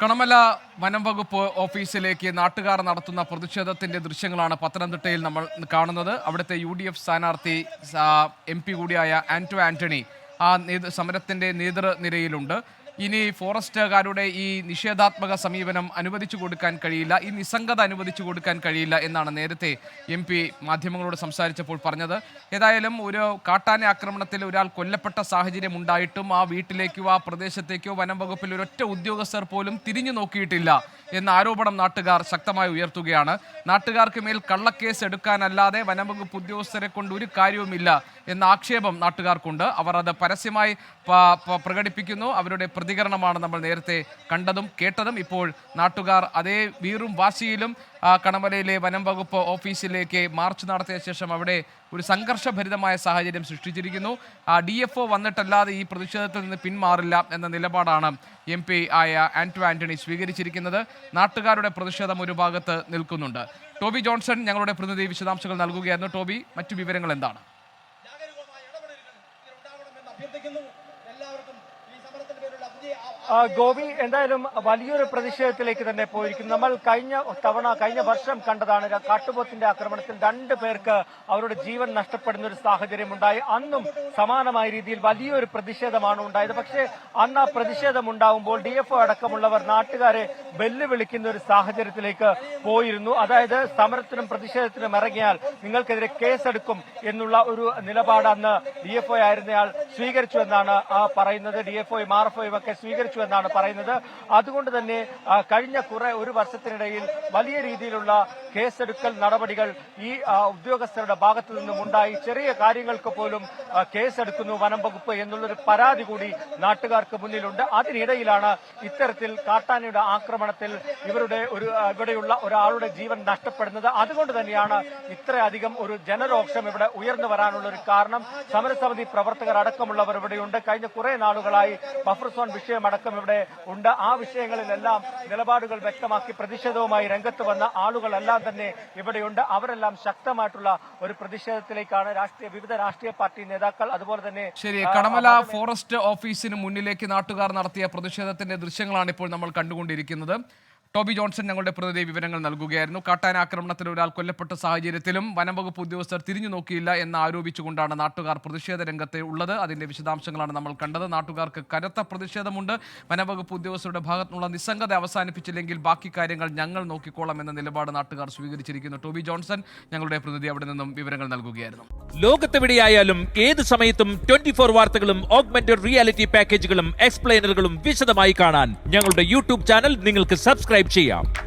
കണമല വനം വകുപ്പ് ഓഫീസിലേക്ക് നാട്ടുകാർ നടത്തുന്ന പ്രതിഷേധത്തിന്റെ ദൃശ്യങ്ങളാണ് പത്തനംതിട്ടയിൽ നമ്മൾ കാണുന്നത്. അവിടുത്തെ യു ഡി എഫ് സ്ഥാനാർത്ഥി എം പി കൂടിയായ ആന്റോ ആന്റണി ആ സമരത്തിന്റെ നേതൃനിരയിലുണ്ട്. ഇനി ഫോറസ്റ്റുകാരുടെ ഈ നിഷേധാത്മക സമീപനം അനുവദിച്ചു കൊടുക്കാൻ കഴിയില്ല ഈ നിസ്സംഗത അനുവദിച്ചു കൊടുക്കാൻ കഴിയില്ല എന്നാണ് നേരത്തെ എം പി മാധ്യമങ്ങളോട് സംസാരിച്ചപ്പോൾ പറഞ്ഞത്. ഏതായാലും ഒരു കാട്ടാന ആക്രമണത്തിൽ ഒരാൾ കൊല്ലപ്പെട്ട സാഹചര്യം ഉണ്ടായിട്ടും ആ വീട്ടിലേക്കോ ആ പ്രദേശത്തേക്കോ വനം വകുപ്പിൽ ഒരൊറ്റ ഉദ്യോഗസ്ഥർ പോലും തിരിഞ്ഞു നോക്കിയിട്ടില്ല എന്ന ആരോപണം നാട്ടുകാർ ശക്തമായി ഉയർത്തുകയാണ്. നാട്ടുകാർക്ക് മേൽ കള്ളക്കേസ് എടുക്കാനല്ലാതെ വനംവകുപ്പ് ഉദ്യോഗസ്ഥരെ കൊണ്ട് ഒരു കാര്യവുമില്ല എന്ന ആക്ഷേപം നാട്ടുകാർക്കുണ്ട്. അവർ അത് പരസ്യമായി പ്രകടിപ്പിക്കുന്നു. അവരുടെ പ്രതികരണമാണ് നമ്മൾ നേരത്തെ കണ്ടതും കേട്ടതും. ഇപ്പോൾ നാട്ടുകാർ അതേ വീറും വാശിയിലും കണമലയിലെ വനം വകുപ്പ് ഓഫീസിലേക്ക് മാർച്ച് നടത്തിയ ശേഷം അവിടെ ഒരു സംഘർഷഭരിതമായ സാഹചര്യം സൃഷ്ടിച്ചിരിക്കുന്നു. ഡി എഫ് ഒ വന്നിട്ടല്ലാതെ ഈ പ്രതിഷേധത്തിൽ നിന്ന് പിന്മാറില്ല എന്ന നിലപാടാണ് എം പി ആയ ആന്റോ ആന്റണി സ്വീകരിച്ചിരിക്കുന്നത്. നാട്ടുകാരുടെ പ്രതിഷേധം ഒരു ഭാഗത്ത് നിൽക്കുന്നുണ്ട്. ടോബി ജോൺസൺ ഞങ്ങളുടെ പ്രതിനിധി വിശദാംശങ്ങൾ നൽകുകയായിരുന്നു. ടോബി മറ്റു വിവരങ്ങൾ എന്താണ്? എല്ലാവർക്കും ഗോപി എന്തായാലും വലിയൊരു പ്രതിഷേധത്തിലേക്ക് തന്നെ പോയിരിക്കും നമ്മൾ കഴിഞ്ഞ തവണ കഴിഞ്ഞ വർഷം കണ്ടതാണ് കാട്ടുപോത്തിന്റെ ആക്രമണത്തിൽ രണ്ട് പേർക്ക് അവരുടെ ജീവൻ നഷ്ടപ്പെടുന്ന ഒരു സാഹചര്യം ഉണ്ടായി. അന്നും സമാനമായ രീതിയിൽ വലിയൊരു പ്രതിഷേധമാണ് ഉണ്ടായത്. പക്ഷേ അന്ന് ആ പ്രതിഷേധം ഉണ്ടാവുമ്പോൾ ഡി എഫ് അടക്കമുള്ളവർ നാട്ടുകാരെ വെല്ലുവിളിക്കുന്ന ഒരു സാഹചര്യത്തിലേക്ക് പോയിരുന്നു. അതായത് സമരത്തിനും പ്രതിഷേധത്തിനും ഇറങ്ങിയാൽ നിങ്ങൾക്കെതിരെ കേസെടുക്കും എന്നുള്ള ഒരു നിലപാട് അന്ന് ഡി എഫ് ആയിരുന്നയാൾ സ്വീകരിച്ചു എന്നാണ് പറയുന്നത്. ഡി എഫ് ഒയും ആർ എഫ് ഒയും ഒക്കെ സ്വീകരിച്ചു എന്നാണ് പറയുന്നത്. അതുകൊണ്ട് തന്നെ കഴിഞ്ഞ കുറെ ഒരു വർഷത്തിനിടയിൽ വലിയ രീതിയിലുള്ള കേസെടുക്കൽ നടപടികൾ ഈ ഉദ്യോഗസ്ഥരുടെ ഭാഗത്തു നിന്നും ഉണ്ടായി. ചെറിയ കാര്യങ്ങൾക്ക് പോലും കേസെടുക്കുന്നു വനം വകുപ്പ് എന്നുള്ളൊരു പരാതി കൂടി നാട്ടുകാർക്ക് മുന്നിലുണ്ട്. അതിനിടയിലാണ് ഇത്തരത്തിൽ കാട്ടാനയുടെ ആക്രമണത്തിൽ ഇവരുടെ ഒരു ഇവിടെയുള്ള ഒരാളുടെ ജീവൻ നഷ്ടപ്പെടുന്നത്. അതുകൊണ്ട് തന്നെയാണ് ഇത്രയധികം ഒരു ജനരോക്ഷം ഇവിടെ ഉയർന്നു വരാനുള്ള ഒരു കാരണം. സമരസമിതി പ്രവർത്തകർ അടക്കമുള്ളവർ ഇവിടെയുണ്ട് കഴിഞ്ഞ കുറെ നാളുകളായി ബഫർ സോൺ വിഷയമടക്കം ഇവിടെ ഉണ്ട്. ആ വിഷയങ്ങളിലെല്ലാം നിലപാടുകൾ വ്യക്തമാക്കി പ്രതിഷേധവുമായി രംഗത്ത് വന്ന ആളുകളെല്ലാം തന്നെ ഇവിടെയുണ്ട് അവരെല്ലാം ശക്തമായിട്ടുള്ള ഒരു പ്രതിഷേധത്തിലേക്കാണ് രാഷ്ട്രീയ വിവിധ രാഷ്ട്രീയ പാർട്ടി നേതാക്കൾ അതുപോലെ തന്നെ ശരി കടമല ഫോറസ്റ്റ് ഓഫീസിന് മുന്നിലേക്ക് നാട്ടുകാർ നടത്തിയ പ്രതിഷേധത്തിന്റെ ദൃശ്യങ്ങളാണ് ഇപ്പോൾ നമ്മൾ കണ്ടുകൊണ്ടിരിക്കുന്നത്. ടോബി ജോൺസൺ ഞങ്ങളുടെ പ്രതിനിധി വിവരങ്ങൾ നൽകുകയായിരുന്നു. കാട്ടാന ആക്രമണത്തിൽ ഒരാൾ കൊല്ലപ്പെട്ട സാഹചര്യത്തിലും വനംവകുപ്പ് ഉദ്യോഗസ്ഥർ തിരിഞ്ഞു നോക്കിയില്ല എന്ന് ആരോപിച്ചുകൊണ്ടാണ് നാട്ടുകാർ പ്രതിഷേധ രംഗത്തെ ഉള്ളത്. അതിന്റെ വിശദാംശങ്ങളാണ് നമ്മൾ കണ്ടത്. നാട്ടുകാർക്ക് കനത്ത പ്രതിഷേധമുണ്ട്. വനംവകുപ്പ് ഉദ്യോഗസ്ഥരുടെ ഭാഗത്തുനിന്നുള്ള നിസ്സംഗത അവസാനിപ്പിച്ചില്ലെങ്കിൽ ബാക്കി കാര്യങ്ങൾ ഞങ്ങൾ നോക്കിക്കോളാം എന്ന നിലപാട് നാട്ടുകാർ സ്വീകരിച്ചിരിക്കുന്നു. ടോബി ജോൺസൺ ഞങ്ങളുടെ പ്രതിനിധി അവിടെ നിന്നും വിവരങ്ങൾ നൽകുകയായിരുന്നു. ലോകത്തെവിടെയായാലും ഏത് സമയത്തും ട്വന്റി ഫോർ വാർത്തകളും ഓഗ്മെന്റഡ് റിയാലിറ്റി പാക്കേജുകളും എക്സ്പ്ലെയിനറുകളും വിശദമായി കാണാൻ ഞങ്ങളുടെ യൂട്യൂബ് ചാനൽ നിങ്ങൾക്ക് സബ്സ്ക്രൈബ് Type G.